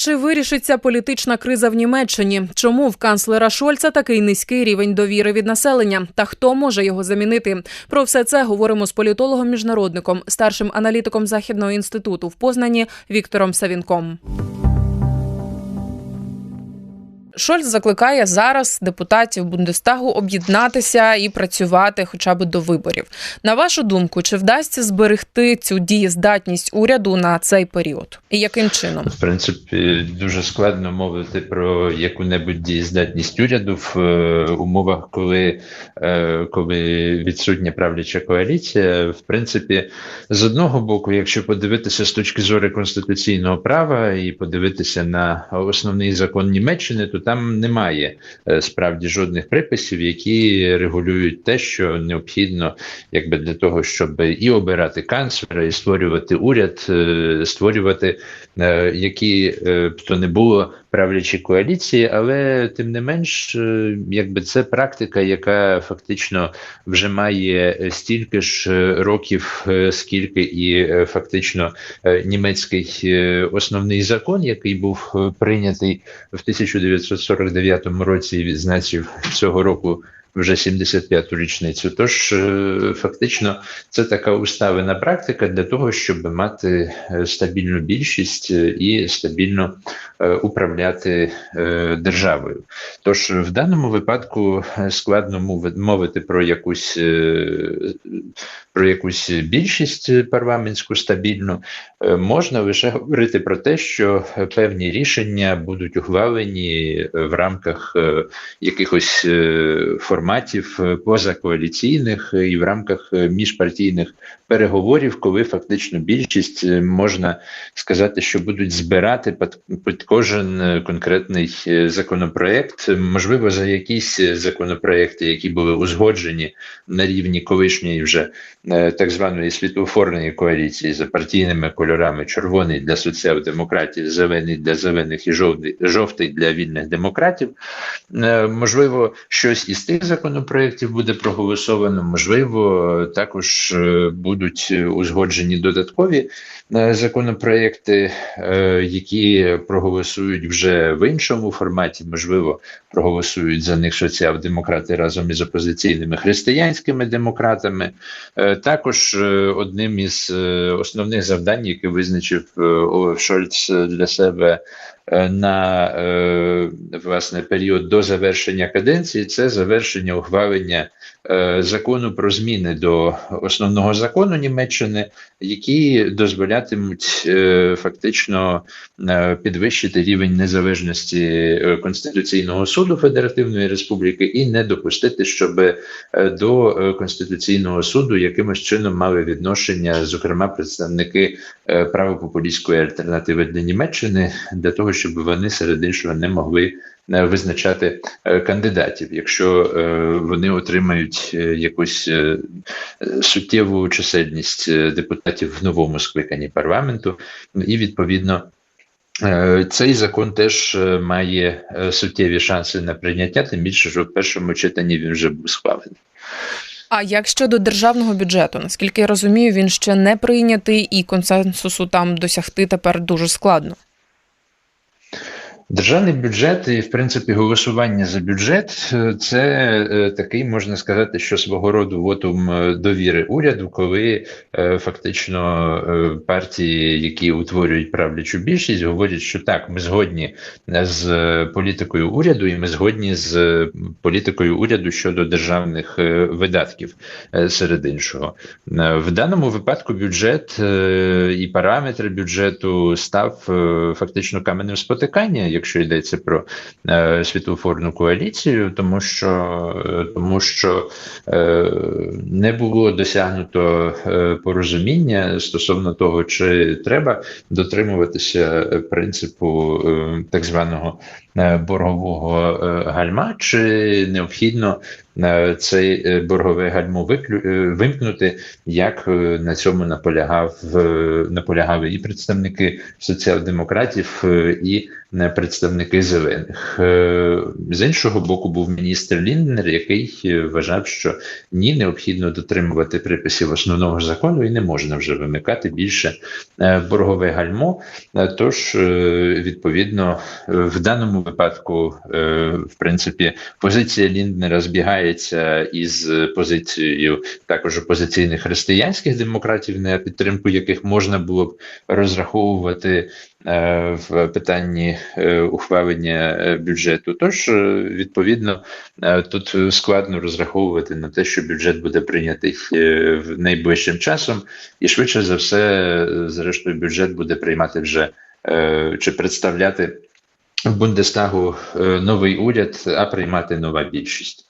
Чи вирішиться політична криза в Німеччині? Чому в канцлера Шольца такий низький рівень довіри від населення? Та хто може його замінити? Про все це говоримо з політологом міжнародником, старшим аналітиком західного інституту в Познані Віктором Савінком. Шольц закликає зараз депутатів Бундестагу об'єднатися і працювати хоча б до виборів. На вашу думку, чи вдасться зберегти цю дієздатність уряду на цей період? І яким чином? В принципі, дуже складно мовити про яку-небудь дієздатність уряду в е, умовах, коли, е, коли відсутня правляча коаліція. В принципі, з одного боку, якщо подивитися з точки зору конституційного права і подивитися на основний закон Німеччини, то там немає е, справді жодних приписів, які регулюють те, що необхідно, якби для того, щоб і обирати канцлера, і створювати уряд, е, створювати е, які б то не було правлячі коаліції, але тим не менш, якби це практика, яка фактично вже має стільки ж років, скільки і фактично німецький основний закон, який був прийнятий в 1949 році відзначив цього року вже 75-ту річницю. Тож фактично це така уставина практика для того, щоб мати стабільну більшість і стабільно управляти державою. Тож в даному випадку складно мовити про якусь про якусь більшість парламентську стабільну, можна лише говорити про те, що певні рішення будуть ухвалені в рамках якихось форматів позакоаліційних і в рамках міжпартійних переговорів, коли фактично більшість можна сказати, що будуть збирати під кожен конкретний законопроект, можливо, за якісь законопроекти, які були узгоджені на рівні колишньої вже так званої світлофорної коаліції за партійними кольорами: червоний для соціал-демократів, зелений для зелених і жовтий, для вільних демократів. Можливо, щось із тих законопроєктів буде проголосовано, можливо, також будуть узгоджені додаткові законопроекти, які проголосують вже в іншому форматі, можливо, проголосують за них соціал-демократи разом із опозиційними християнськими демократами. Також одним із основних завдань, яке визначив Олаф Шольц для себе на власне період до завершення каденції, це завершення ухвалення закону про зміни до основного закону Німеччини, які дозволятимуть фактично підвищити рівень незалежності Конституційного суду Федеративної Республіки і не допустити, щоб до Конституційного суду якимось чином мали відношення, зокрема представники правопопулістської альтернативи для Німеччини, для того, щоб вони серед іншого не могли визначати кандидатів, якщо вони отримають якусь суттєву чисельність депутатів в новому скликанні парламенту, і відповідно. Цей закон теж має суттєві шанси на прийняття, тим більше, що в першому читанні він вже був схвалений. А як щодо державного бюджету, наскільки я розумію, він ще не прийнятий, і консенсусу там досягти тепер дуже складно. Державний бюджет і, в принципі, голосування за бюджет це е, такий, можна сказати, що свого роду вотум довіри уряду, коли е, фактично е, партії, які утворюють правлячу більшість, говорять, що так, ми згодні з політикою уряду, і ми згодні з політикою уряду щодо державних видатків серед іншого. В даному випадку бюджет і параметри бюджету став фактично каменем спотикання якщо йдеться про е, світлофорну коаліцію, тому що тому що е, не було досягнуто е, порозуміння стосовно того, чи треба дотримуватися принципу е, так званого е, боргового е, гальма, чи необхідно цей боргове гальмо вимкнути, як на цьому наполягав наполягали і представники соціал-демократів, і представники зелених. З іншого боку, був міністр Лінднер, який вважав, що ні, необхідно дотримувати приписів основного закону і не можна вже вимикати більше боргове гальмо. Тож, відповідно, в даному випадку, в принципі, позиція Лінднера збігається із позицією також опозиційних християнських демократів, на підтримку яких можна було б розраховувати е, в питанні е, ухвалення е, бюджету. Тож, відповідно, тут складно розраховувати на те, що бюджет буде прийнятий в найближчим часом, і швидше за все, зрештою, бюджет буде приймати вже чи представляти в Бундестагу новий уряд, а приймати нова більшість.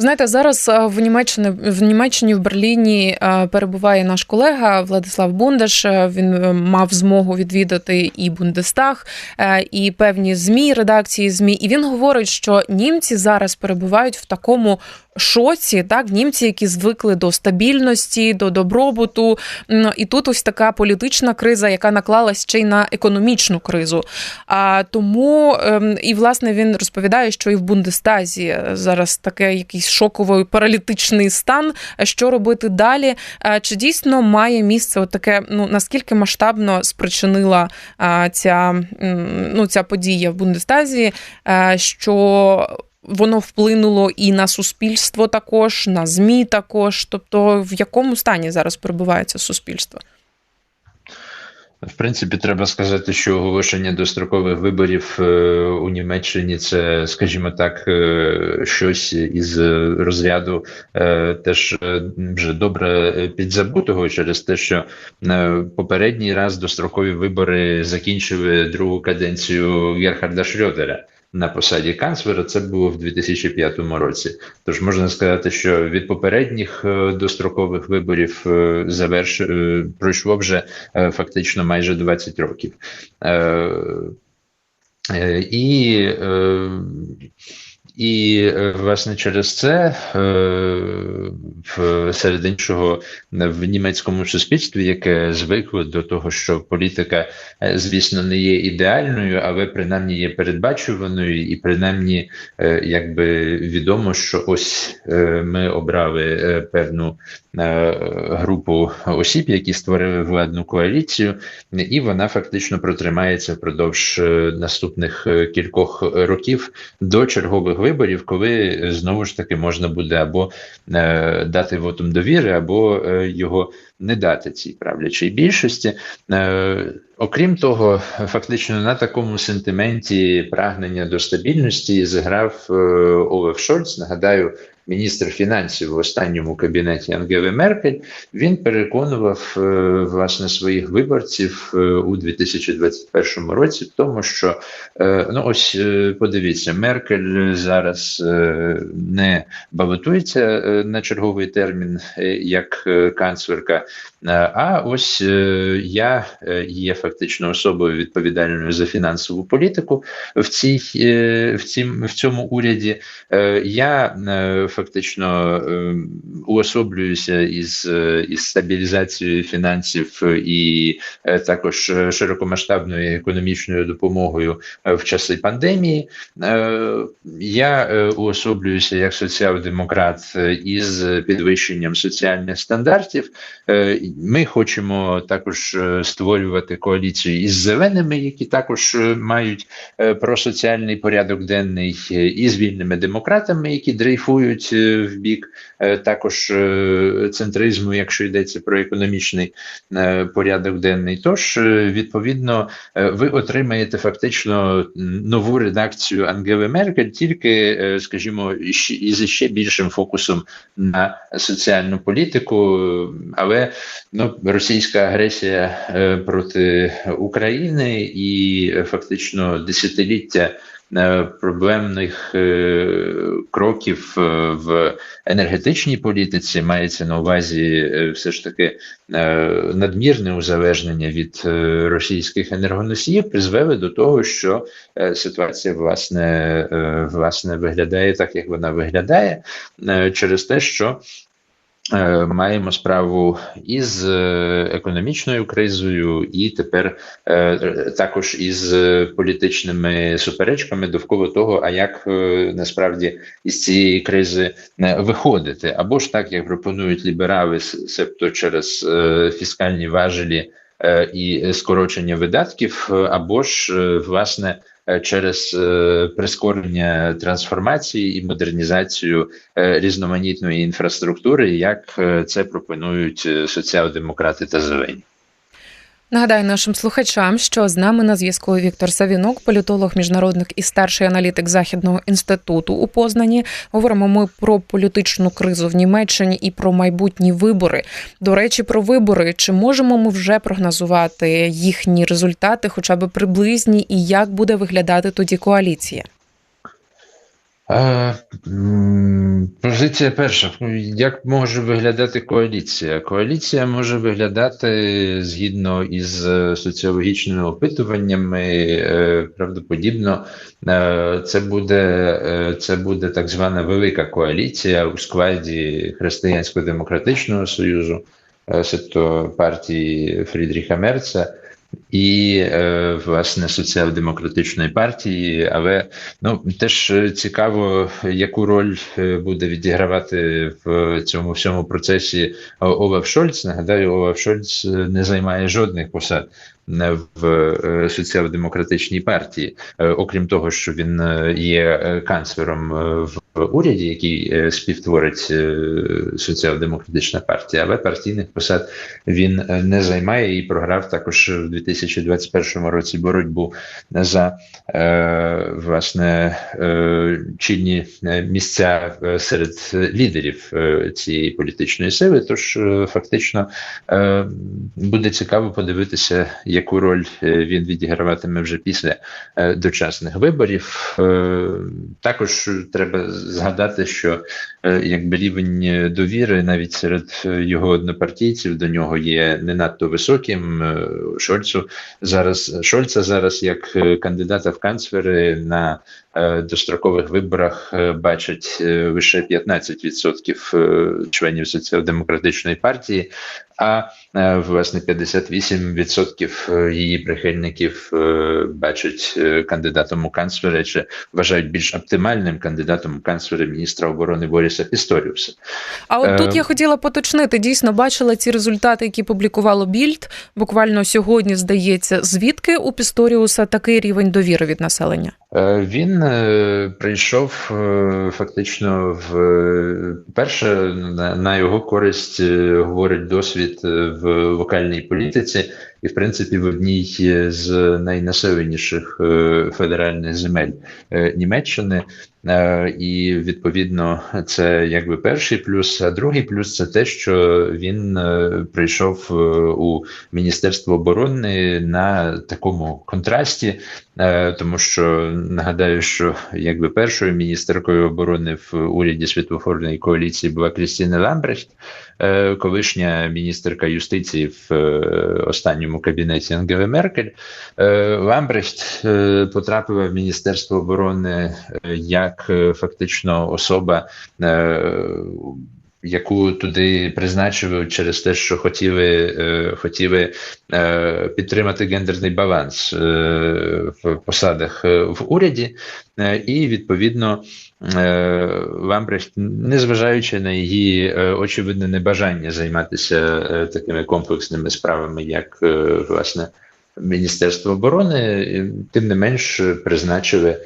Знаєте, зараз в Німеччині в Німеччині в Берліні перебуває наш колега Владислав Бундаш. Він е, мав змогу відвідати і Бундестаг, е, і певні змі редакції змі. І він говорить, що німці зараз перебувають в такому шоці, так німці, які звикли до стабільності, до добробуту. І тут ось така політична криза, яка наклалась ще й на економічну кризу. А тому ем, і власне він розповідає, що і в Бундестазі зараз таке якийсь шоковий паралітичний стан. Що робити далі? Чи дійсно має місце таке? Ну наскільки масштабно спричинила ця ну ця подія в Бундестазі? що воно вплинуло і на суспільство також, на ЗМІ також. Тобто, в якому стані зараз перебувається суспільство? В принципі, треба сказати, що оголошення дострокових виборів е, у Німеччині це, скажімо так, е, щось із розряду е, теж вже добре підзабутого через те, що попередній раз дострокові вибори закінчили другу каденцію Герхарда Шрьодера на посаді канцлера. Це було в 2005 році. Тож можна сказати, що від попередніх е, дострокових виборів е, заверш е, пройшло вже фактично майже 20 років. І і е, власне через це е, серед іншого в німецькому суспільстві, яке звикло до того, що політика, е, звісно, не є ідеальною, але принаймні є передбачуваною, і принаймні, якби відомо, що ось ми обрали певну групу осіб, які створили владну коаліцію, і вона фактично протримається впродовж наступних кількох років до чергових виборів, коли знову ж таки можна буде або е, дати вотум довіри, або е, його не дати цій правлячій більшості. Е, окрім того, фактично на такому сентименті прагнення до стабільності зіграв е, Олег Шольц. Нагадаю, міністр фінансів в останньому кабінеті Ангели Меркель, він переконував е, власне своїх виборців е, у 2021 році в тому, що е, ну ось подивіться, Меркель зараз не балотується на черговий термін як канцлерка. А ось я є фактично особою відповідальною за фінансову політику в цій в цім в цьому уряді. Я фактично е, уособлююся із е, із стабілізацією фінансів і е, також широкомасштабною економічною допомогою в часи пандемії. Я уособлююся як соціал-демократ із підвищенням соціальних стандартів. Ми хочемо також створювати коаліцію із зеленими, які також мають просоціальний порядок денний, і з вільними демократами, які дрейфують Е, в бік е, також е, центризму, якщо йдеться про економічний порядок денний. Тож, відповідно, ви отримаєте фактично нову редакцію Ангели Меркель, тільки, скажімо, із ще більшим фокусом на соціальну політику, але ну, російська агресія проти України і фактично десятиліття. Проблемних кроків в енергетичній політиці. Мається на увазі все ж таки надмірне узалежнення від російських енергоносіїв, призвели до того, що ситуація власне власне виглядає так, як вона виглядає, через те, що Е, маємо справу із е, економічною кризою, і тепер е, також із політичними суперечками довкола того, а як насправді із цієї кризи виходити, або ж так як пропонують ліберали, себто через фіскальні важелі і скорочення видатків, або ж власне. Е, через е, прискорення трансформації і модернізацію е, різноманітної інфраструктури, як це пропонують соціал-демократи та зелені. Нагадаю нашим слухачам, що з нами на зв'язку Віктор Савінок, політолог, міжнародник і старший аналітик західного інституту у Познані. Говоримо ми про політичну кризу в Німеччині і про майбутні вибори. До речі, про вибори чи можемо ми вже прогнозувати їхні результати, хоча б приблизні, і як буде виглядати тоді коаліція? Позиція перша. Як може виглядати коаліція? Коаліція може виглядати згідно із е, соціологічними опитуваннями. Е, правдоподібно, е, це буде це буде так звана велика коаліція у складі Християнсько-демократичного союзу, тобто партії Фрідріха Мерца і е, власне соціал-демократичної партії, але ну теж цікаво, яку роль е, буде відігравати в цьому всьому процесі Олаф Шольц. Нагадаю, Олаф Шольц не займає жодних посад в е, соціал-демократичній партії, окрім того, що він є канцлером в уряді, який співтворить соціал-демократична партія, але партійних посад він не займає і програв також в 2021 році боротьбу за е, власне е, чинні місця е, серед лідерів цієї політичної сили. Тож фактично буде цікаво подивитися, яку роль він відіграватиме вже після дочасних виборів. Також треба згадати, що якби рівень довіри навіть серед його однопартійців до нього є не надто високим. Шольцу зараз Шольца зараз як е, кандидата в канцлери на е, дострокових виборах е, бачать лише 15% членів соціал-демократичної партії, а власне 58% її прихильників бачать кандидатом у канцлери чи вважають більш оптимальним кандидатом у канцлери міністра оборони Боріса Пісторіуса. А от тут я хотіла поточнити. Дійсно бачила ці результати, які публікувало Більд буквально сьогодні здається, звідки у Пісторіуса такий рівень довіри від населення? Е, він е, прийшов е, фактично в перше на його користь говорить досвід в локальній політиці, і в принципі в одній з найнаселеніших федеральних земель Німеччини. І відповідно це якби перший плюс. А другий плюс це те, що він прийшов у Міністерство оборони на такому контрасті, тому що нагадаю, що якби першою міністеркою оборони в уряді світлофорної коаліції була Крістіна Ламбрехт, е, колишня міністерка юстиції в е, останньому кабінеті Ангели Меркель. Е, Ламбрехт потрапила в міністерство оборони як фактично особа яку туди призначили через те, що хотіли е, хотіли е, підтримати гендерний баланс е, в посадах в уряді, і відповідно Ламбрехт, незважаючи на її очевидне небажання займатися такими комплексними справами, як власне Міністерство оборони, тим не менш призначили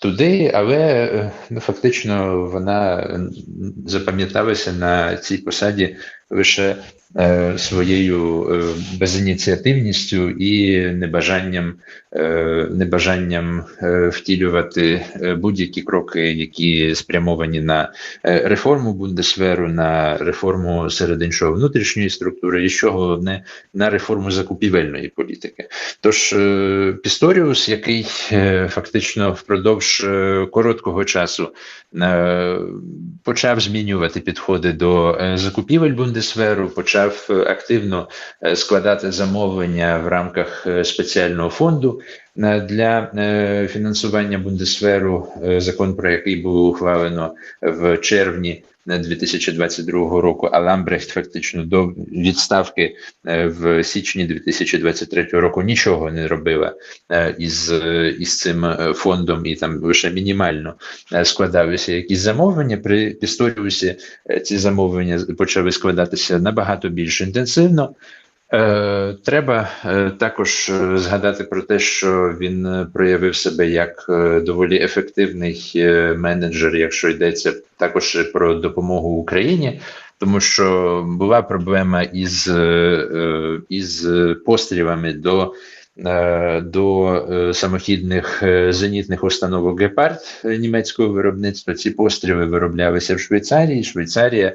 туди, але ну, фактично вона запам'яталася на цій посаді лише е, своєю е, безініціативністю і небажанням, е, небажанням е, втілювати е, будь-які кроки, які спрямовані на е, реформу Бундесверу, на реформу серед іншого внутрішньої структури, і що головне на реформу закупівельної політики. Тож е, Пісторіус, який е, фактично впродовж е, короткого часу е, почав змінювати підходи до е, закупівель Бундесверу, почав е, активно е, складати замовлення в рамках е, спеціального фонду для фінансування Бундесверу, е, закон про який було ухвалено в червні. Е, 2022 року, а Ламбрехт фактично до відставки е, в січні 2023 року нічого не робила е, із, е, із цим фондом, і там лише мінімально складалися якісь замовлення. При Пісторіусі ці замовлення почали складатися набагато більш інтенсивно. Е, Треба е, також е, згадати про те, що він проявив себе як доволі ефективний менеджер, якщо йдеться також про допомогу Україні, тому що була проблема із, із пострілами до. До самохідних зенітних установок Гепард німецького виробництва ці постріли вироблялися в Швейцарії. Швейцарія,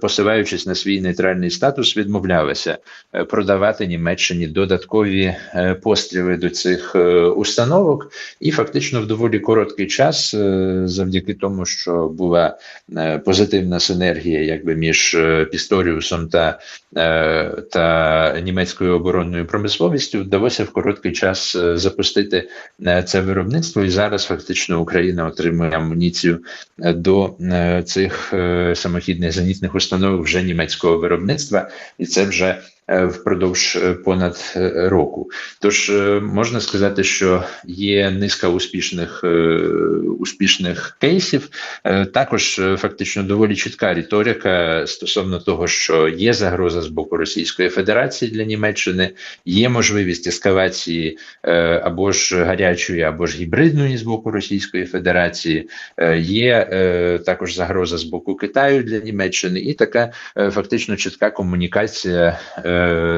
посилаючись на свій нейтральний статус, відмовлялася е, продавати Німеччині додаткові е, постріли до цих е, установок, і фактично в доволі короткий час, е, завдяки тому, що була е, позитивна синергія, якби між е, Пісторіусом та, е, та німецькою оборонною промисловістю, вдалося в короткий час е, запустити е, це виробництво, і зараз фактично Україна отримує амуніцію е, до е, цих е, самохідних зенітних установок вже німецького виробництва, і це вже впродовж е, понад е, року. Тож е, можна сказати, що є низка успішних е, успішних кейсів. Е, Також е, фактично доволі чітка риторика стосовно того, що є загроза з боку Російської Федерації для Німеччини, є можливість ескалації е, або ж гарячої, або ж гібридної з боку Російської Федерації. Е, Є е, також загроза з боку Китаю для Німеччини, і така е, фактично чітка комунікація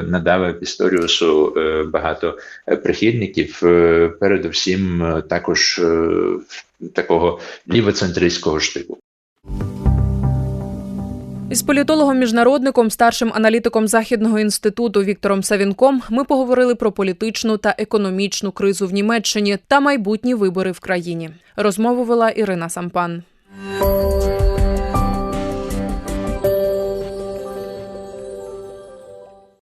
надала Пісторіусу е, багато прихильників, е, передусім е, також такого лівоцентристського штибу. Із політологом-міжнародником, старшим аналітиком Західного інституту Віктором Савінком ми поговорили про політичну та економічну кризу в Німеччині та майбутні вибори в країні. Розмову вела Ірина Сампан.